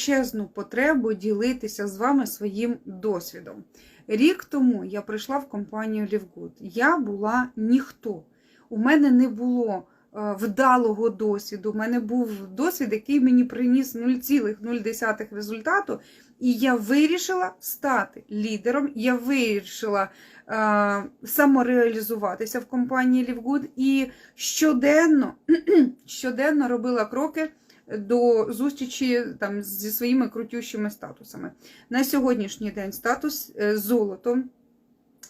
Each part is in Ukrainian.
величезну потребу ділитися з вами своїм досвідом. Рік тому я прийшла в компанію Лівгуд. Я була ніхто. У мене не було е, вдалого досвіду. У мене був досвід, який мені приніс 0,0 результату. І я вирішила стати лідером. Я вирішила е, самореалізуватися в компанії Лівгуд і щоденно, щоденно робила кроки до зустрічі там зі своїми крутющими статусами. На сьогоднішній день статус е, золото,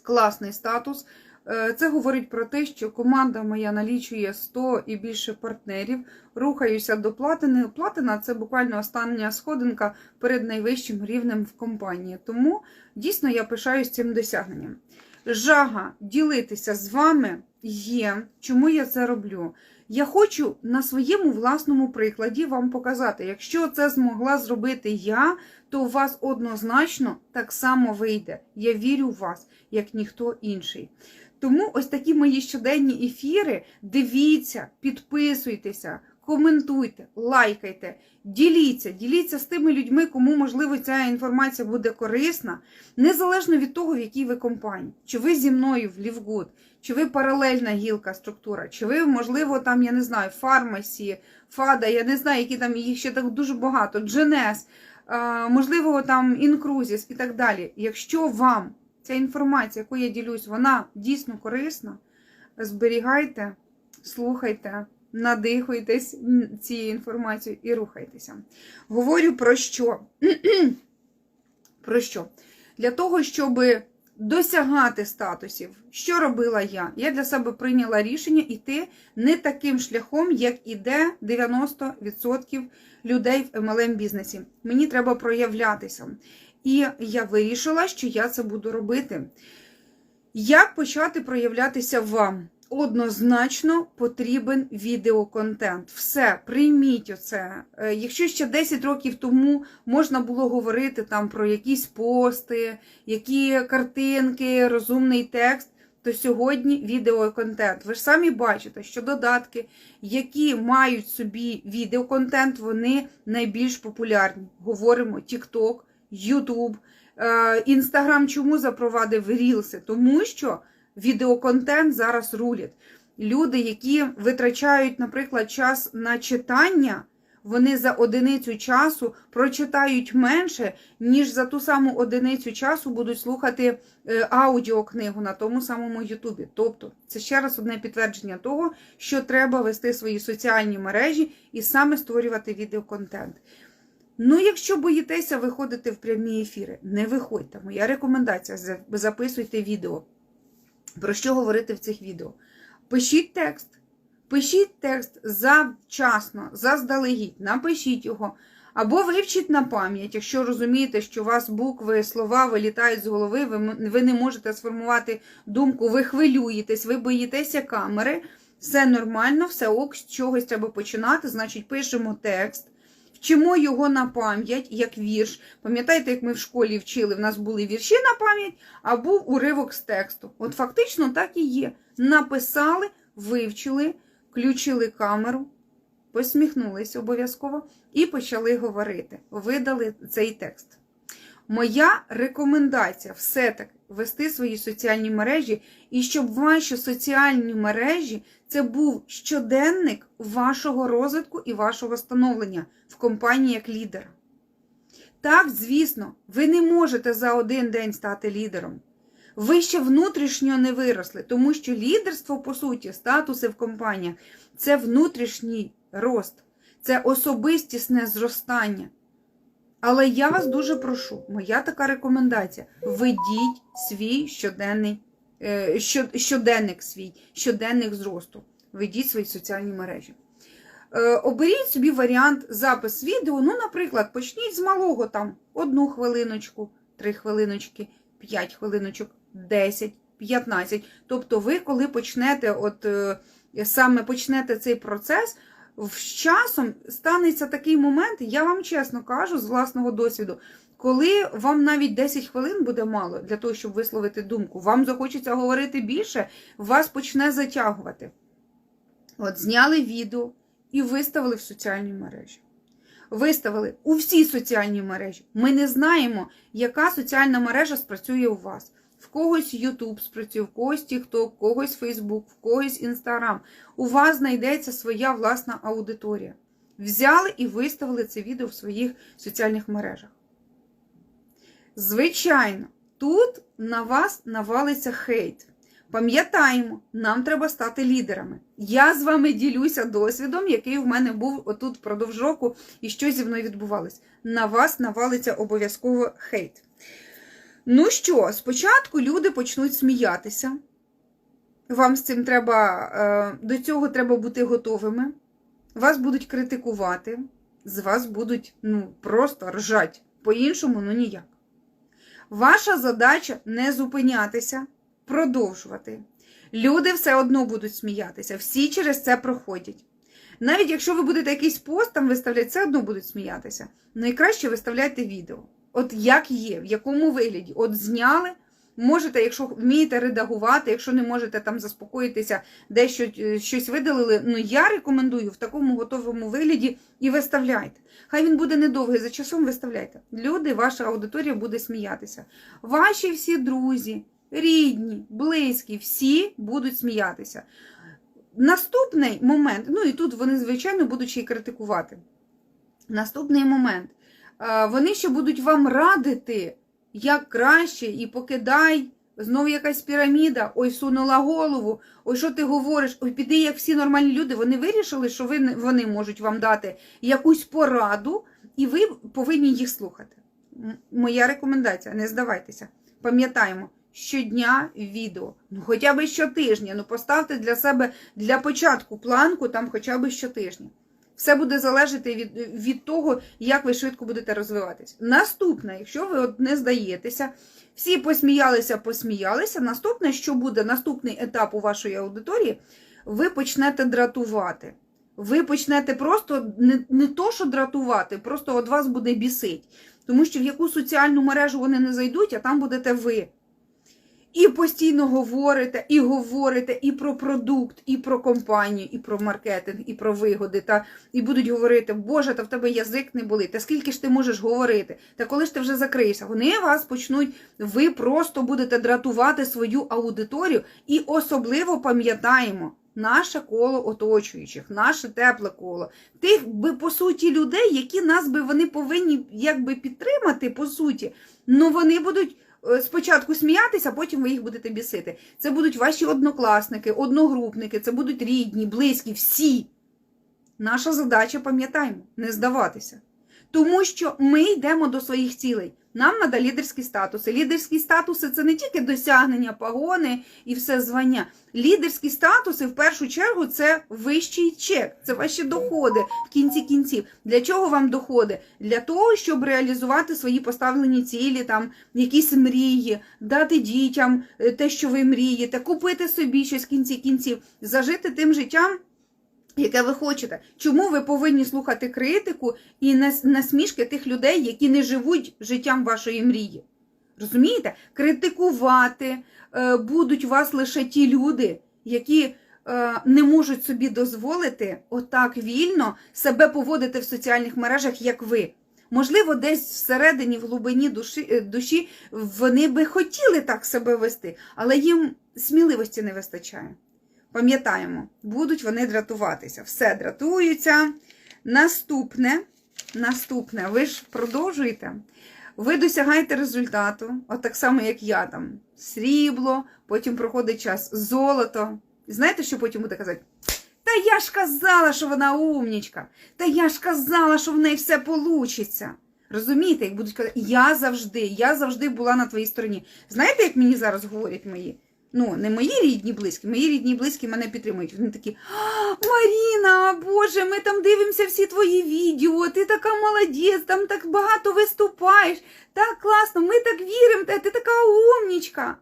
класний статус. Е, Це говорить про те, що команда моя налічує 100 і більше партнерів. Рухаюся до платини. Платина це буквально остання сходинка перед найвищим рівнем в компанії. Тому дійсно я пишаюсь цим досягненням. Жага ділитися з вами є. Чому я це роблю? Я хочу на своєму власному прикладі вам показати, якщо це змогла зробити я, то у вас однозначно так само вийде. Я вірю в вас, як ніхто інший. Тому ось такі мої щоденні ефіри. Дивіться, підписуйтеся, коментуйте, лайкайте, діліться, діліться з тими людьми, кому, можливо, ця інформація буде корисна, незалежно від того, в якій ви компанії. Чи ви зі мною в Лівгуд, чи ви паралельна гілка структура, чи ви, можливо, там, я не знаю, фармасі, фада, я не знаю, які там їх ще так дуже багато, Дженес, можливо, там інкрузіс і так далі. Якщо вам ця інформація, яку я ділюсь, вона дійсно корисна, зберігайте, слухайте, надихуйтесь цією інформацією і рухайтеся. Говорю про що? про що? Для того, щоб досягати статусів, що робила я? Я для себе прийняла рішення йти не таким шляхом, як іде 90% людей в MLM бізнесі. Мені треба проявлятися. І я вирішила, що я це буду робити. Як почати проявлятися вам? Однозначно потрібен відеоконтент. Все, прийміть оце. Е, Якщо ще 10 років тому можна було говорити там про якісь пости, які картинки, розумний текст, то сьогодні відеоконтент. Ви ж самі бачите, що додатки, які мають собі відеоконтент, вони найбільш популярні. Говоримо TikTok, YouTube, Instagram чому запровадив Рілси? Тому що відеоконтент зараз рулять. Люди, які витрачають, наприклад, час на читання, вони за одиницю часу прочитають менше, ніж за ту саму одиницю часу будуть слухати е, аудіокнигу на тому самому Ютубі. Тобто, це ще раз одне підтвердження того, що треба вести свої соціальні мережі і саме створювати відеоконтент. Ну, якщо боїтеся виходити в прямі ефіри, не виходьте. Моя рекомендація записуйте відео. Про що говорити в цих відео? Пишіть текст. Пишіть текст завчасно, заздалегідь, напишіть його. Або вивчіть на пам'ять, якщо розумієте, що у вас букви, слова вилітають з голови, ви, не можете сформувати думку, ви хвилюєтесь, ви боїтеся камери. Все нормально, все ок, з чогось треба починати. Значить, пишемо текст. Вчимо його на пам'ять, як вірш. Пам'ятаєте, як ми в школі вчили, в нас були вірші на пам'ять, а був уривок з тексту. От фактично так і є. Написали, вивчили, включили камеру, посміхнулись обов'язково і почали говорити. Видали цей текст. Моя рекомендація все-таки вести свої соціальні мережі, і щоб ваші соціальні мережі це був щоденник вашого розвитку і вашого становлення в компанії як лідера. Так, звісно, ви не можете за один день стати лідером. Ви ще внутрішньо не виросли, тому що лідерство, по суті, статуси в компаніях це внутрішній рост, це особистісне зростання. Але я вас дуже прошу, моя така рекомендація: ведіть свій щоденний, щоденник свій, щоденник зросту. Ведіть свої соціальні мережі. Е, оберіть собі варіант запис відео. Ну, наприклад, почніть з малого там одну хвилиночку, три хвилиночки, п'ять хвилиночок, 10, 15. Тобто, ви, коли почнете, от е, саме почнете цей процес з часом станеться такий момент, я вам чесно кажу, з власного досвіду, коли вам навіть 10 хвилин буде мало для того, щоб висловити думку, вам захочеться говорити більше, вас почне затягувати. От зняли відео і виставили в соціальні мережі. виставили у всі соціальні мережі. Ми не знаємо, яка соціальна мережа спрацює у вас. В когось YouTube спрацює, в когось TikTok, в когось Facebook, в когось Instagram. У вас знайдеться своя власна аудиторія. Взяли і виставили це відео в своїх соціальних мережах. Звичайно, тут на вас навалиться хейт. Пам'ятаємо, нам треба стати лідерами. Я з вами ділюся досвідом, який в мене був отут впродовж року, і що зі мною відбувалось. На вас навалиться обов'язково хейт. Ну що, спочатку люди почнуть сміятися. Вам з цим треба, е, до цього треба бути готовими. Вас будуть критикувати, з вас будуть ну, просто ржать. По-іншому, ну ніяк. Ваша задача не зупинятися, продовжувати. Люди все одно будуть сміятися, всі через це проходять. Навіть якщо ви будете якийсь пост там виставляти, все одно будуть сміятися. Найкраще виставляйте відео. От як є, в якому вигляді. От зняли. Можете, якщо вмієте редагувати, якщо не можете там заспокоїтися, дещо е, щось видалили. Ну я рекомендую в такому готовому вигляді і виставляйте. Хай він буде недовгий, за часом виставляйте. Люди, ваша аудиторія буде сміятися. Ваші всі друзі, рідні, близькі, всі будуть сміятися. Наступний момент, ну і тут вони, звичайно, будуть ще й критикувати. Наступний момент. е, Вони ще будуть вам радити, як краще, і покидай. Знову якась піраміда, ой, сунула голову, ой, що ти говориш? Ой, піди, як всі нормальні люди. Вони вирішили, що ви, вони можуть вам дати якусь пораду, і ви повинні їх слухати. Моя рекомендація: не здавайтеся. Пам'ятаємо, щодня відео, ну хоча б щотижня. Ну поставте для себе для початку планку там хоча б щотижня. Все буде залежати від, від того, як ви швидко будете розвиватись. Наступне, якщо ви от не здаєтеся, всі посміялися, посміялися. Наступне, що буде наступний етап у вашої аудиторії, ви почнете дратувати. Ви почнете просто не, не то, що дратувати, просто от вас буде бісить. Тому що в яку соціальну мережу вони не зайдуть, а там будете ви. І постійно говорите, і говорите і про продукт, і про компанію, і про маркетинг, і про вигоди. Та і будуть говорити, Боже, та в тебе язик не болить, та скільки ж ти можеш говорити? Та коли ж ти вже закриєшся? Вони вас почнуть, ви просто будете дратувати свою аудиторію, і особливо пам'ятаємо. Наше коло оточуючих, наше тепле коло, тих би по суті людей, які нас би вони повинні якби підтримати, по суті, ну вони будуть спочатку сміятися, а потім ви їх будете бісити. Це будуть ваші однокласники, одногрупники, це будуть рідні, близькі, всі. Наша задача, пам'ятаємо, не здаватися. Тому що ми йдемо до своїх цілей. Нам треба лідерські статуси. Лідерські статуси це не тільки досягнення погони і все звання. Лідерські статуси в першу чергу це вищий чек, це ваші доходи в кінці кінців. Для чого вам доходи? Для того, щоб реалізувати свої поставлені цілі, там якісь мрії, дати дітям е, те, що ви мрієте, купити собі щось в кінці кінців, зажити тим життям. Яке ви хочете, чому ви повинні слухати критику і насмішки тих людей, які не живуть життям вашої мрії? Розумієте? Критикувати е, будуть вас лише ті люди, які е, не можуть собі дозволити отак вільно себе поводити в соціальних мережах, як ви. Можливо, десь всередині, в глибині душі, е, душі вони би хотіли так себе вести, але їм сміливості не вистачає. Пам'ятаємо, будуть вони дратуватися. Все дратуються. Наступне, наступне, ви ж продовжуєте. Ви досягаєте результату, от так само, як я там. Срібло, потім проходить час золото. Знаєте, що потім буде казати? Та я ж казала, що вона умнічка. Та я ж казала, що в неї все получиться. Розумієте, як будуть казати, я завжди, я завжди була на твоїй стороні. Знаєте, як мені зараз говорять мої? Ну, не мої рідні близькі, мої рідні близькі мене підтримують. Вони такі, Маріна, Боже, ми там дивимося всі твої відео, ти така молодець, там так багато виступаєш, так класно, ми так віримо, ти така умнічка.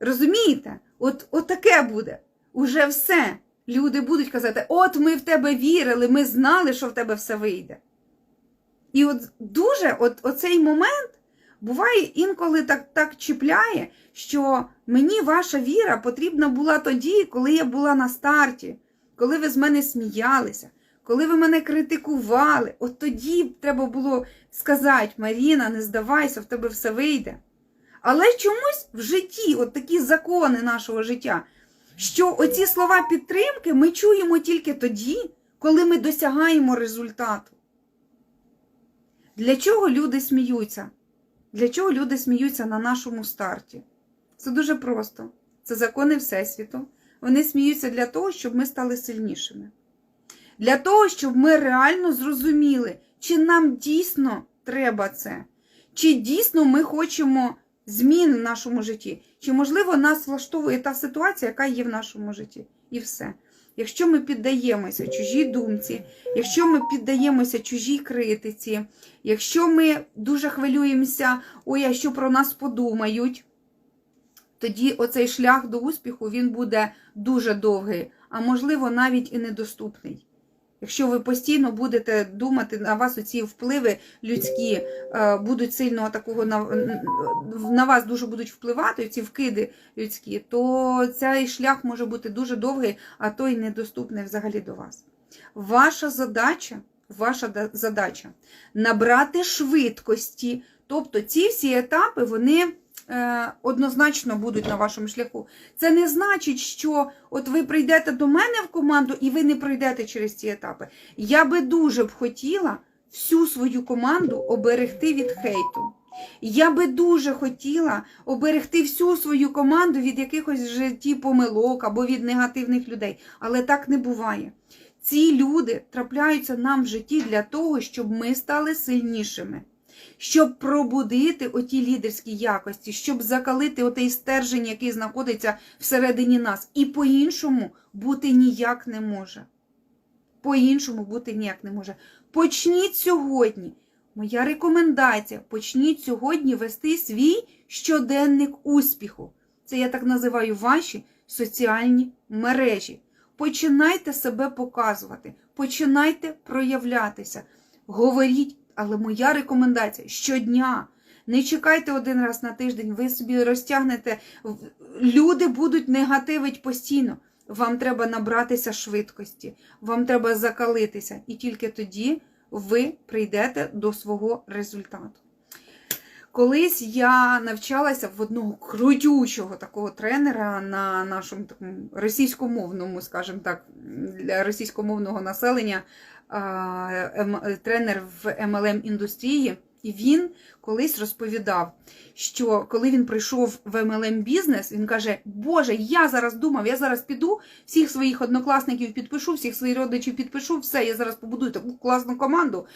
Розумієте? От, от таке буде. Уже все. Люди будуть казати, от ми в тебе вірили, ми знали, що в тебе все вийде. І от дуже от, оцей момент буває інколи так, так чіпляє, що мені ваша віра потрібна була тоді, коли я була на старті, коли ви з мене сміялися, коли ви мене критикували, от тоді треба було сказати, Маріна, не здавайся, в тебе все вийде. Але чомусь в житті, от такі закони нашого життя, що оці слова підтримки ми чуємо тільки тоді, коли ми досягаємо результату. Для чого люди сміються? Для чого люди сміються на нашому старті? Це дуже просто. Це закони Всесвіту. Вони сміються для того, щоб ми стали сильнішими. Для того, щоб ми реально зрозуміли, чи нам дійсно треба це, чи дійсно ми хочемо змін в нашому житті, чи, можливо, нас влаштовує та ситуація, яка є в нашому житті. І все. Якщо ми піддаємося чужій думці, якщо ми піддаємося чужій критиці, якщо ми дуже хвилюємося, ой, а що про нас подумають, тоді оцей шлях до успіху він буде дуже довгий, а можливо навіть і недоступний. Якщо ви постійно будете думати, на вас оці впливи людські е, будуть сильно такого на, вас дуже будуть впливати, ці вкиди людські, то цей шлях може бути дуже довгий, а то й недоступний взагалі до вас. Ваша задача, ваша задача набрати швидкості, тобто ці всі етапи, вони однозначно будуть на вашому шляху. Це не значить, що от ви прийдете до мене в команду і ви не пройдете через ці етапи. Я би дуже б хотіла всю свою команду оберегти від хейту. Я би дуже хотіла оберегти всю свою команду від якихось в житті помилок або від негативних людей. Але так не буває. Ці люди трапляються нам в житті для того, щоб ми стали сильнішими щоб пробудити оті лідерські якості, щоб закалити отей стержень, який знаходиться всередині нас. І по-іншому бути ніяк не може. По-іншому бути ніяк не може. Почніть сьогодні. Моя рекомендація: почніть сьогодні вести свій щоденник успіху. Це я так називаю ваші соціальні мережі. Починайте себе показувати, починайте проявлятися. Говоріть але моя рекомендація щодня. Не чекайте один раз на тиждень, ви собі розтягнете. Люди будуть негативить постійно. Вам треба набратися швидкості, вам треба закалитися. І тільки тоді ви прийдете до свого результату. Колись я навчалася в одного крутючого такого тренера на нашому такому російськомовному, скажімо так, для російськомовного населення ем- тренер в MLM індустрії. І він колись розповідав, що коли він прийшов в MLM бізнес, він каже: Боже, я зараз думав, я зараз піду, всіх своїх однокласників підпишу, всіх своїх родичів підпишу, все, я зараз побудую таку класну команду.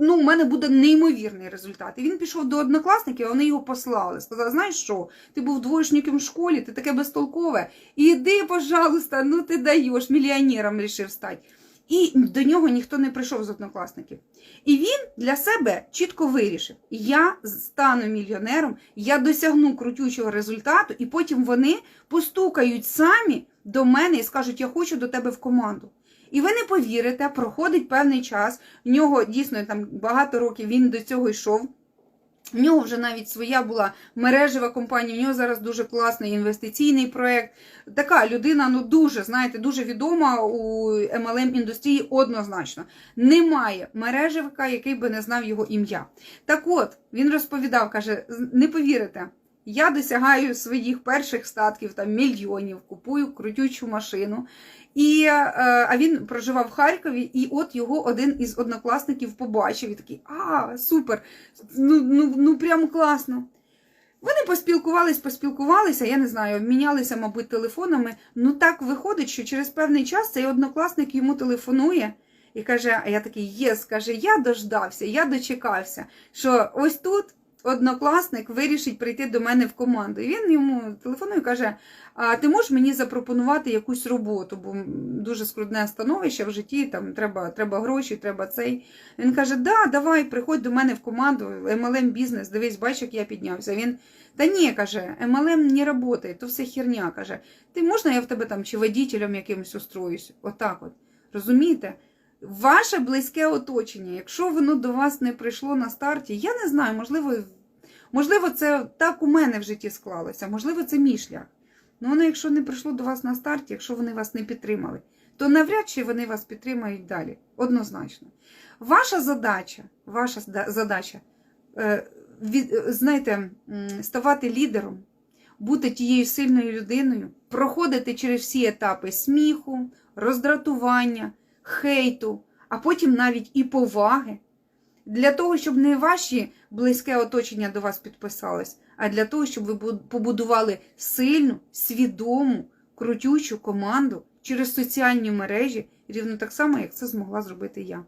Ну, у мене буде неймовірний результат. І він пішов до однокласників, вони його послали. Сказали, знаєш що, ти був двоєшником в школі, ти таке безтолкове. Іди, пожалуйста, ну ти даєш, мільйонером рішив стати. І до нього ніхто не прийшов з однокласників. І він для себе чітко вирішив: я стану мільйонером, я досягну крутючого результату, і потім вони постукають самі до мене і скажуть, я хочу до тебе в команду. І ви не повірите, проходить певний час. В нього дійсно там багато років він до цього йшов. В нього вже навіть своя була мережева компанія, в нього зараз дуже класний інвестиційний проєкт. Така людина, ну дуже, знаєте, дуже відома у MLM індустрії однозначно. Немає мережевика, який би не знав його ім'я. Так от, він розповідав, каже: не повірите, я досягаю своїх перших статків, там мільйонів, купую крутючу машину. І, е, А він проживав в Харкові, і от його один із однокласників побачив і такий: А, супер! Ну, ну, ну прям класно. Вони поспілкувались, поспілкувалися, я не знаю, обмінялися, мабуть, телефонами. Ну так виходить, що через певний час цей однокласник йому телефонує і каже: А я такий, єс, каже, я дождався, я дочекався, що ось тут однокласник вирішить прийти до мене в команду. І він йому телефонує і каже: А ти можеш мені запропонувати якусь роботу, бо дуже скрутне становище в житті, там треба треба гроші, треба цей. Він каже: Да, давай, приходь до мене в команду, MLM бізнес, дивись, бач, як я піднявся. Він. Та ні, каже, MLM не працює, то все херня. Каже, ти можна я в тебе там чи водітелем якимось устроюсь? Отак от. Розумієте? Ваше близьке оточення, якщо воно до вас не прийшло на старті, я не знаю, можливо, можливо, це так у мене в житті склалося, можливо, це мій шлях. Ну, воно, якщо не прийшло до вас на старті, якщо вони вас не підтримали, то навряд чи вони вас підтримають далі. Однозначно. Ваша задача, ваша задача, е, е, знаєте, ставати лідером, бути тією сильною людиною, проходити через всі етапи сміху, роздратування, хейту, а потім навіть і поваги. Для того, щоб не ваші близьке оточення до вас підписалось, а для того, щоб ви побудували сильну, свідому, крутючу команду через соціальні мережі, рівно так само, як це змогла зробити я.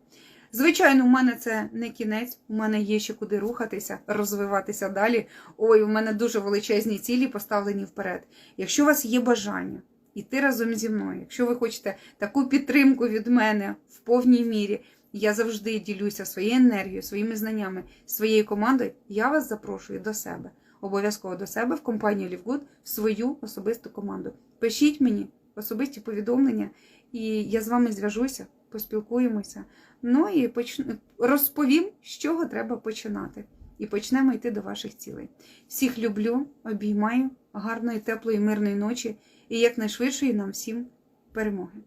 Звичайно, у мене це не кінець, у мене є ще куди рухатися, розвиватися далі. Ой, у мене дуже величезні цілі поставлені вперед. Якщо у вас є бажання йти разом зі мною, якщо ви хочете таку підтримку від мене в повній мірі, я завжди ділюся своєю енергією, своїми знаннями, своєю командою. Я вас запрошую до себе. Обов'язково до себе в компанію Лівгуд в свою особисту команду. Пишіть мені особисті повідомлення, і я з вами зв'яжуся, поспілкуємося. Ну і почну розповім, з чого треба починати. І почнемо йти до ваших цілей. Всіх люблю, обіймаю, гарної, теплої, мирної ночі і якнайшвидшої нам всім перемоги.